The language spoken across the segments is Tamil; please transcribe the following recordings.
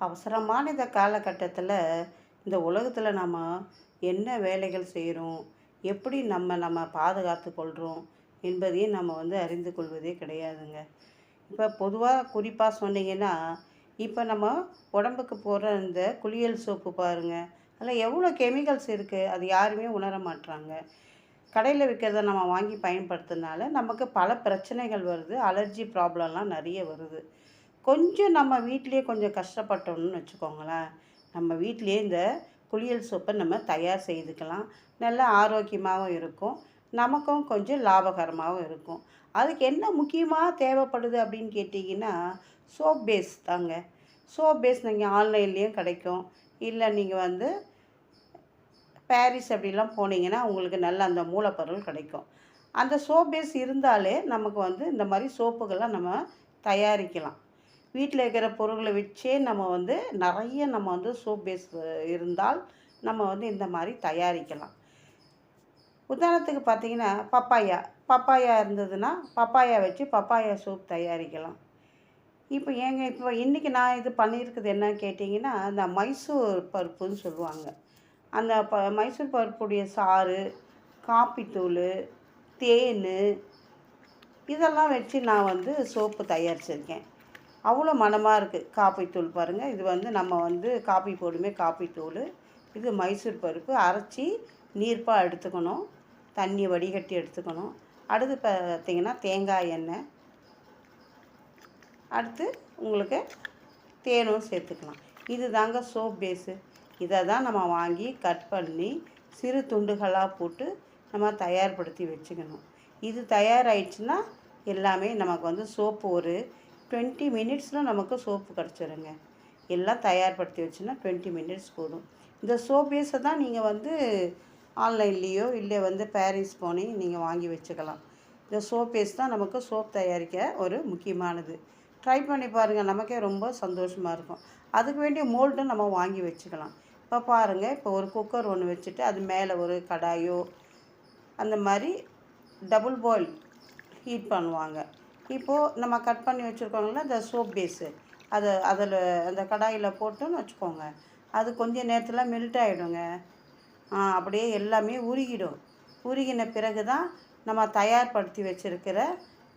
அவசரமான இந்த காலகட்டத்தில் இந்த உலகத்தில் நம்ம என்ன வேலைகள் செய்கிறோம் எப்படி நம்ம நம்ம பாதுகாத்து கொள்கிறோம் என்பதையும் நம்ம வந்து அறிந்து கொள்வதே கிடையாதுங்க. இப்போ பொதுவாக குறிப்பாக சொன்னீங்கன்னா இப்போ நம்ம உடம்புக்கு போகிற இந்த குளியல் சோப்பு பாருங்கள் அதில் எவ்வளோ கெமிக்கல்ஸ் இருக்குது அது யாருமே உணர மாட்டுறாங்க கடையில் விற்கிறத நம்ம வாங்கி பயன்படுத்துனால நமக்கு பல பிரச்சனைகள் வருது. அலர்ஜி ப்ராப்ளம்லாம் நிறைய வருது. கொஞ்சம் நம்ம வீட்டிலேயே கொஞ்சம் கஷ்டப்பட்டோம்னு வச்சுக்கோங்களேன். நம்ம வீட்டிலேயே இந்த குளியல் சோப்பை நம்ம தயார் செய்துக்கலாம். நல்லா ஆரோக்கியமாகவும் இருக்கும். நமக்கும் கொஞ்சம் லாபகரமாகவும் இருக்கும். அதுக்கு என்ன முக்கியமாக தேவைப்படுது அப்படின்னு கேட்டிங்கன்னா சோப் பேஸ் தாங்க. சோப் பேஸ் நீங்கள் ஆன்லைன்லேயும் கிடைக்கும். இல்லை நீங்கள் வந்து பாரிஸ் அப்படிலாம் போனீங்கன்னா உங்களுக்கு நல்ல அந்த மூலப்பொருள் கிடைக்கும். அந்த சோப் பேஸ் இருந்தாலே நமக்கு வந்து இந்த மாதிரி சோப்புகள்லாம் நம்ம தயாரிக்கலாம். வீட்டில் இருக்கிற பொருட்களை வச்சே நம்ம வந்து நிறைய நம்ம வந்து சோப் பேஸ் இருந்தால் நம்ம வந்து இந்த மாதிரி தயாரிக்கலாம். உதாரணத்துக்கு பார்த்தீங்கன்னா பப்பாயா. பப்பாயா இருந்ததுன்னா பப்பாயா வச்சு பப்பாயா சோப் தயாரிக்கலாம். இப்போ ஏங்க இப்போ இன்றைக்கி நான் இது பண்ணியிருக்குது என்னன்னு கேட்டிங்கன்னா அந்த மைசூர் பருப்புன்னு சொல்லுவாங்க. அந்த ப மைசூர் பருப்புடைய சாறு காப்பித்தூள் தேன் இதெல்லாம் வச்சு நான் வந்து சோப்பு தயாரிச்சிருக்கேன். அவ்வளோ மணமாக இருக்குது காப்பித்தூள் பாருங்கள் இது வந்து நம்ம வந்து காப்பி போடுமே காப்பித்தூள் இது மைசூர் பருப்பு. அரைச்சி நீர்ப்பாக எடுத்துக்கணும். தண்ணி வடிகட்டி எடுத்துக்கணும். அடுத்து பார்த்திங்கன்னா தேங்காய் எண்ணெய். அடுத்து உங்களுக்கு தேனும் சேர்த்துக்கலாம். இது தாங்க சோப் பேஸு. இதை தான் நம்ம வாங்கி கட் பண்ணி சிறு துண்டுகளாக போட்டு நம்ம தயார்படுத்தி வச்சுக்கணும். இது தயாராகிடுச்சுன்னா எல்லாமே நமக்கு வந்து சோப்பு ஒரு டுவெண்ட்டி மினிட்ஸில் நமக்கு சோப்பு கிடச்சிருங்க. எல்லாம் தயார்படுத்தி வச்சுன்னா டுவெண்ட்டி மினிட்ஸ் போதும். இந்த சோப் பேஸை தான் நீங்கள் வந்து ஆன்லைன்லேயோ இல்லை வந்து பாரிஸ் போனே நீங்கள் வாங்கி வச்சுக்கலாம். இந்த சோப் பேஸ் தான் நமக்கு சோப் தயாரிக்க ஒரு முக்கியமானது. ட்ரை பண்ணி பாருங்கள் நமக்கே ரொம்ப சந்தோஷமாக இருக்கும். அதுக்கு வேண்டிய மோல்டும் நம்ம வாங்கி வச்சுக்கலாம். இப்போ பாருங்கள் இப்போ ஒரு குக்கர் ஒன்று வச்சுட்டு அது மேலே ஒரு கடாயோ அந்த மாதிரி டபுள் பாயில் ஹீட் பண்ணுவாங்க. இப்போது நம்ம கட் பண்ணி வச்சுருக்கோங்கள இந்த சோப் பேஸு அதை அதில் அந்த கடாயில் போட்டோன்னு வச்சுக்கோங்க. அது கொஞ்ச நேரத்தில் மெல்ட் ஆகிடுங்க அப்படியே எல்லாமே உருகிடும். உருகின பிறகு தான் நம்ம தயார்படுத்தி வச்சுருக்கிற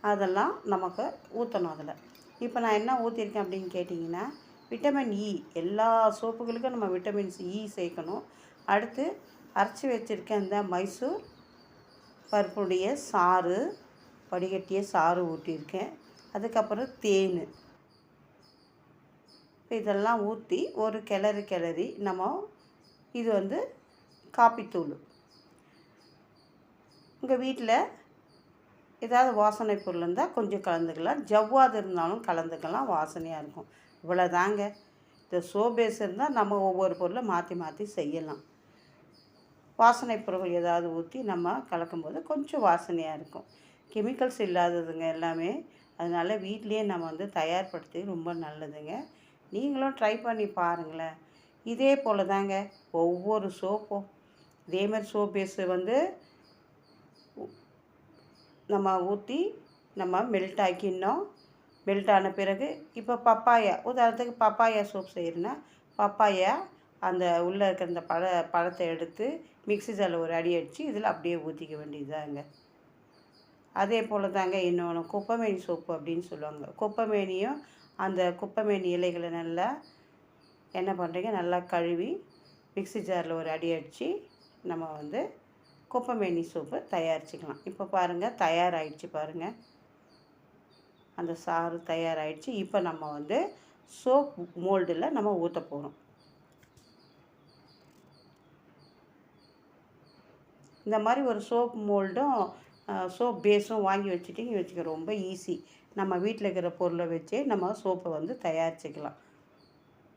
அதெல்லாம் நமக்கு ஊற்றணும் அதில். இப்போ நான் என்ன ஊற்றிருக்கேன் அப்படின்னு கேட்டிங்கன்னா விட்டமின் இ e. எல்லா சோப்புகளுக்கும் நம்ம விட்டமின்ஸ் இ e சேர்க்கணும். அடுத்து அரைச்சி வச்சுருக்க இந்த மைசூர் பருப்புடைய சாறு வடிகட்டிய சாறு ஊற்றியிருக்கேன் அதுக்கப்புறம் தேன். இதெல்லாம் ஊற்றி ஒரு கிளறி கிளறி நம்ம இது வந்து காப்பித்தூள். உங்கள் வீட்டில் ஏதாவது வாசனை பொருள் இருந்தால் கொஞ்சம் கலந்துக்கலாம். ஜவ்வாது இருந்தாலும் கலந்துக்கலாம். வாசனையாக இருக்கும். இவ்வளோதாங்க இந்த சோபேஸ் இருந்தால் நம்ம ஒவ்வொரு பொருளை மாற்றி மாற்றி செய்யலாம். வாசனை பொருள் ஏதாவது ஊற்றி நம்ம கலக்கும்போது கொஞ்சம் வாசனையாக இருக்கும். கெமிக்கல்ஸ் இல்லாததுங்க எல்லாமே. அதனால் வீட்லேயே நம்ம வந்து தயார்படுத்தி ரொம்ப நல்லதுங்க. நீங்களும் ட்ரை பண்ணி பாருங்களேன். இதே போல் தாங்க ஒவ்வொரு சோப்பும். இதேமாரி சோப் பேஸு வந்து நம்ம ஊற்றி நம்ம மெல்ட் ஆக்கிடணும். மெல்ட் ஆன பிறகு இப்போ பப்பாயா உதாரணத்துக்கு பப்பாயா சோப் செய்கிறேன்னா பப்பாயா அந்த உள்ளே இருக்கிற அந்த பழ பழத்தை எடுத்து மிக்ஸி ஜாலில் ஒரு அடி அடித்து இதில் அப்படியே ஊற்றிக்க வேண்டியதுதாங்க. அதே போல் தாங்க இன்னொன்று குப்பைமேனி சோப்பு அப்படின்னு சொல்லுவாங்க. குப்பைமேனியும் அந்த குப்பைமேனி இலைகளை நல்லா என்ன பண்ணுறீங்க நல்லா கழுவி மிக்ஸி ஜாரில் ஒரு அடி அடித்து நம்ம வந்து குப்பைமேனி சோப்பு தயாரிச்சுக்கலாம். இப்போ பாருங்கள் தயாராகிடுச்சு பாருங்கள் அந்த சாறு தயாராகிடுச்சு இப்போ நம்ம வந்து சோப் மோல்டில் நம்ம ஊற்ற போகிறோம் இந்த மாதிரி ஒரு சோப் மோல்டும் சோப் பேஸும் வாங்கி வச்சுட்டிங்க. வச்சுக்க ரொம்ப ஈஸி நம்ம வீட்டில் இருக்கிற பொருளை வச்சே நம்ம சோப்பை வந்து தயாரிச்சுக்கலாம்.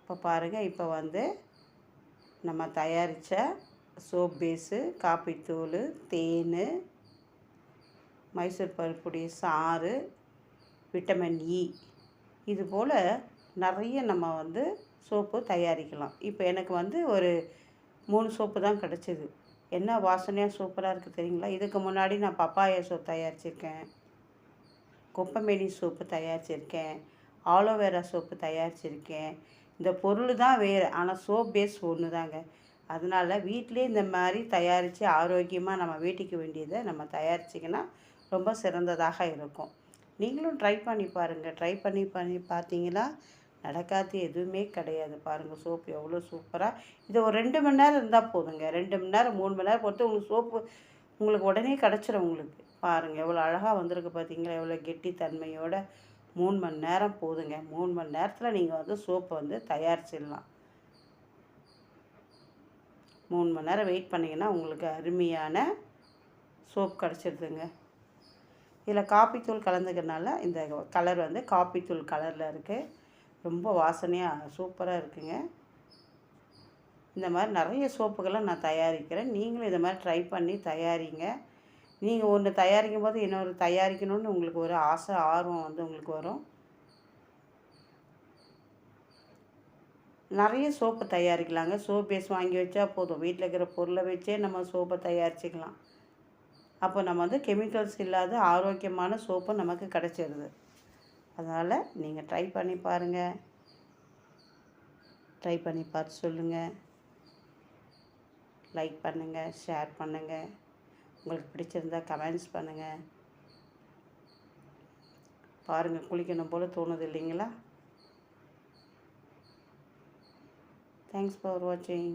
இப்போ பாருங்கள் இப்போ வந்து நம்ம தயாரித்த சோப் பேஸு காப்பித்தூள் தேன் மைசூர் பருப்புடைய சாறு விட்டமின் இ இது போல் நிறைய நம்ம வந்து சோப்பு தயாரிக்கலாம். இப்போ எனக்கு வந்து ஒரு மூணு சோப்பு தான் கிடச்சிது. என்ன வாசனையாக சூப்பராக இருக்குது தெரியுங்களா? இதுக்கு முன்னாடி நான் பப்பாயா சூப் தயாரிச்சிருக்கேன். குப்பமேனி சோப்பு தயாரிச்சிருக்கேன். ஆலோவேரா சோப்பு தயாரிச்சிருக்கேன். இந்த பொருள் தான் வேறு. ஆனால் சோப் பேஸ் ஒன்று தாங்க அதனால வீட்டிலே இந்த மாதிரி தயாரித்து ஆரோக்கியமாக நம்ம வீட்டுக்கு வேண்டியதை நம்ம தயாரிச்சிங்கன்னா ரொம்ப சிறந்ததாக இருக்கும். நீங்களும் ட்ரை பண்ணி பாருங்கள் ட்ரை பண்ணி பண்ணி பார்த்தீங்கன்னா நடக்காது எதுவுமே கிடையாது. பாருங்கள் சோப்பு எவ்வளோ சூப்பராக இது ஒரு ரெண்டு மணி நேரம் இருந்தால் போதுங்க. ரெண்டு மணி நேரம் மூணு மணி நேரம் பொறுத்து உங்களுக்கு சோப்பு உங்களுக்கு உடனே கிடச்சிரும் உங்களுக்கு. பாருங்கள் எவ்வளோ அழகாக வந்திருக்கு பார்த்தீங்களா எவ்வளோ கெட்டித்தன்மையோட மூணு மணி நேரம் போதுங்க. மூணு மணி நேரத்தில் நீங்கள் வந்து சோப்பு வந்து தயாரிச்சிடலாம். மூணு மணி நேரம் வெயிட் பண்ணிங்கன்னா உங்களுக்கு அருமையான சோப் கிடச்சிடுதுங்க இதில் காப்பித்தூள் கலந்துக்கிறனால இந்த கலர் வந்து காப்பித்தூள் கலரில் இருக்குது ரொம்ப வாசனையாக சூப்பராக இருக்குங்க. இந்த மாதிரி நிறைய சோப்புகளை நான் தயாரிக்கிறேன். நீங்களும் இதை மாதிரி ட்ரை பண்ணி தயாரிங்க. நீங்கள் ஒன்று தயாரிக்கும் போது இன்னொரு தயாரிக்கணும்னு உங்களுக்கு ஒரு ஆசை ஆர்வம் வந்து உங்களுக்கு வரும். நிறைய சோப்பு தயாரிக்கலாங்க. சோப் பேஸ் வாங்கி வச்சா போதும். வீட்டில் இருக்கிற பொருளை வச்சே நம்ம சோப்பை தயாரிச்சுக்கலாம். அப்போ நம்ம வந்து கெமிக்கல்ஸ் இல்லாத ஆரோக்கியமான சோப்பு நமக்கு கிடச்சிருது. அதனால் நீங்கள் ட்ரை பண்ணி பாருங்கள் ட்ரை பண்ணி பார்த்து சொல்லுங்கள் லைக் பண்ணுங்கள் ஷேர் பண்ணுங்கள் உங்களுக்கு பிடிச்சிருந்தா கமெண்ட்ஸ் பண்ணுங்கள் பாருங்கள் குளிக்கணும் போல் தோணுது இல்லைங்களா? தேங்க்ஸ் ஃபார் வாட்சிங்